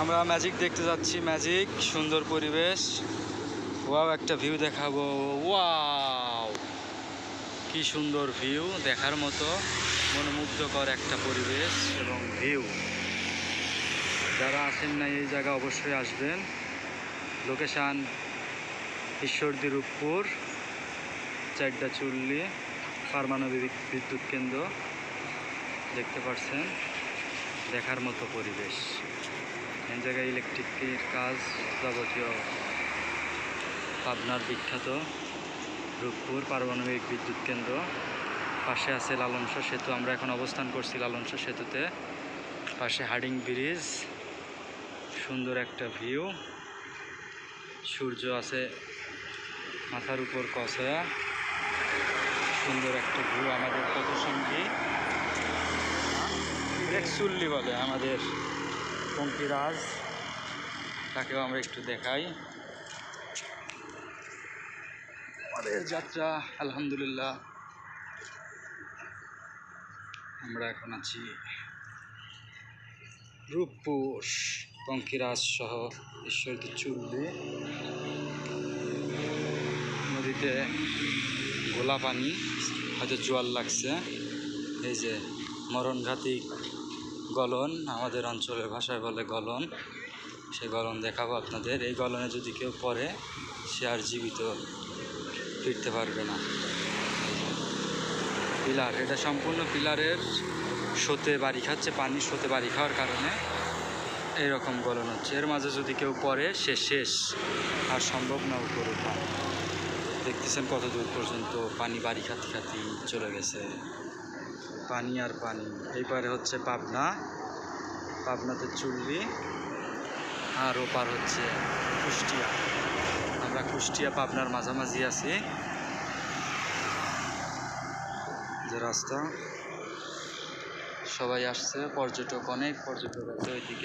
আমরা ম্যাজিক দেখতে যাচ্ছি ম্যাজিক সুন্দর পরিবেশ। ওয়াও একটা ভিউ দেখাবো। ওয়াও কি সুন্দর ভিউ দেখার মতো মনোমুগ্ধকর একটা পরিবেশ এবং ভিউ যারা আসেন না এই জায়গা অবশ্যই আসবেন। লোকেশান ঈশ্বরদী রূপপুর চারটা চুল্লি পারমাণবিক বিদ্যুৎ কেন্দ্র। দেখতে পাচ্ছেন দেখার মতো পরিবেশ। এই জায়গায় ইলেকট্রিকের কাজ যাবতীয় পাবনার বিখ্যাত রূপপুর পারমাণবিক বিদ্যুৎ কেন্দ্র। পাশে আছে লালনসা সেতু, আমরা এখন অবস্থান করছি লালনসা সেতুতে। পাশে হার্ডিং ব্রিজ, সুন্দর একটা ভিউ সূর্য আছে মাথার উপর কষা। সুন্দর একটা ভিউ আমাদের কত সঙ্গী রেক্সুল্লি বলে আমাদের। পঙ্কিরাজ তাকেও আমরা একটু দেখাই। আমাদের যাত্রা, আলহামদুলিল্লাহ। আমরা এখন আছি রূপপুর পঙ্কিরাজ সহ ঈশ্বরদী চুল্লি নদীতে গোলা পানি হয়তো জোয়ার লাগছে। এই যে মরণঘাতী গলন, আমাদের অঞ্চলের ভাষায় বলে গলন। সেই গলন দেখাবো আপনাদের। এই গলনে যদি কেউ পড়ে, সে আর জীবিত ফিরতে পারবে না। পিলার, এটা সম্পূর্ণ পিলারের সোতে বাড়ি খাচ্ছে পানি সোতে বাড়ি খাওয়ার কারণে এইরকম গলন হচ্ছে। এর মাঝে যদি কেউ পড়ে, সে শেষ, আর সম্ভব না উপর ওঠা দেখতেছেন কত দূর পর্যন্ত পানি বাড়ি খাতি খাতি চলে গেছে। পানি আর পানি। এইবারে হচ্ছে পাবনা। পাবনাতে চুল্লি আর ওপার হচ্ছে কুষ্টিয়া। আমরা কুষ্টিয়া, পাবনার মাঝামাঝি আছি। যে রাস্তা। সবাই আসছে, পর্যটক অনেক, পর্যটক আছে ওইদিকে।